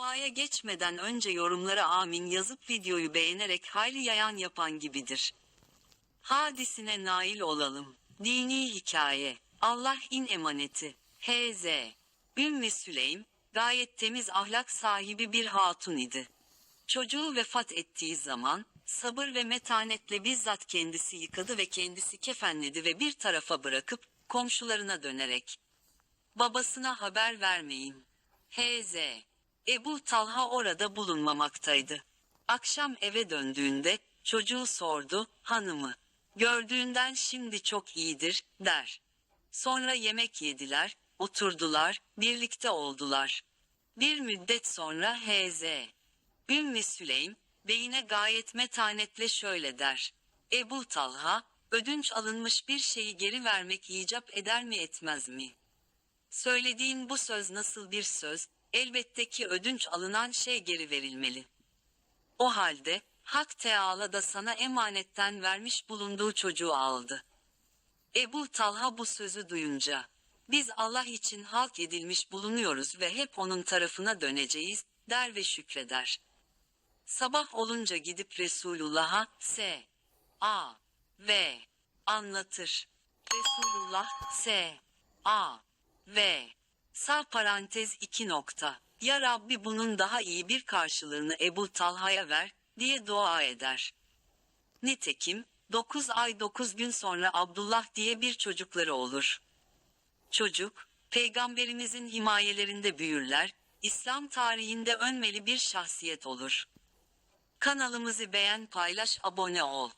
Duaya geçmeden önce yorumlara amin yazıp videoyu beğenerek hayli yayan yapan gibidir. Hadisine nail olalım. Dini hikaye. Allah in emaneti. H.Z. Ümmü Süleym, gayet temiz ahlak sahibi bir hatun idi. Çocuğu vefat ettiği zaman, sabır ve metanetle bizzat kendisi yıkadı ve kendisi kefenledi ve bir tarafa bırakıp, komşularına dönerek, babasına haber vermeyin. H.Z. Ebu Talha orada bulunmamaktaydı. Akşam eve döndüğünde, çocuğu sordu, hanımı, gördüğünden şimdi çok iyidir, der. Sonra yemek yediler, oturdular, birlikte oldular. Bir müddet sonra H.Z. Ümmü Süleym, beyine gayet metanetle şöyle der. Ebu Talha, ödünç alınmış bir şeyi geri vermek icap eder mi etmez mi? Söylediğin bu söz nasıl bir söz, elbette ki ödünç alınan şey geri verilmeli. O halde, Hak Teala da sana emanetten vermiş bulunduğu çocuğu aldı. Ebu Talha bu sözü duyunca, biz Allah için halk edilmiş bulunuyoruz ve hep onun tarafına döneceğiz, der ve şükreder. Sabah olunca gidip Resulullah'a S. A. V. anlatır. Resulullah S. A. V. Sağ parantez 2 nokta. Ya Rabbi bunun daha iyi bir karşılığını Ebu Talha'ya ver, diye dua eder. Nitekim, 9 ay 9 gün sonra Abdullah diye bir çocukları olur. Çocuk, peygamberimizin himayelerinde büyürler, İslam tarihinde önmeli bir şahsiyet olur. Kanalımızı beğen paylaş abone ol.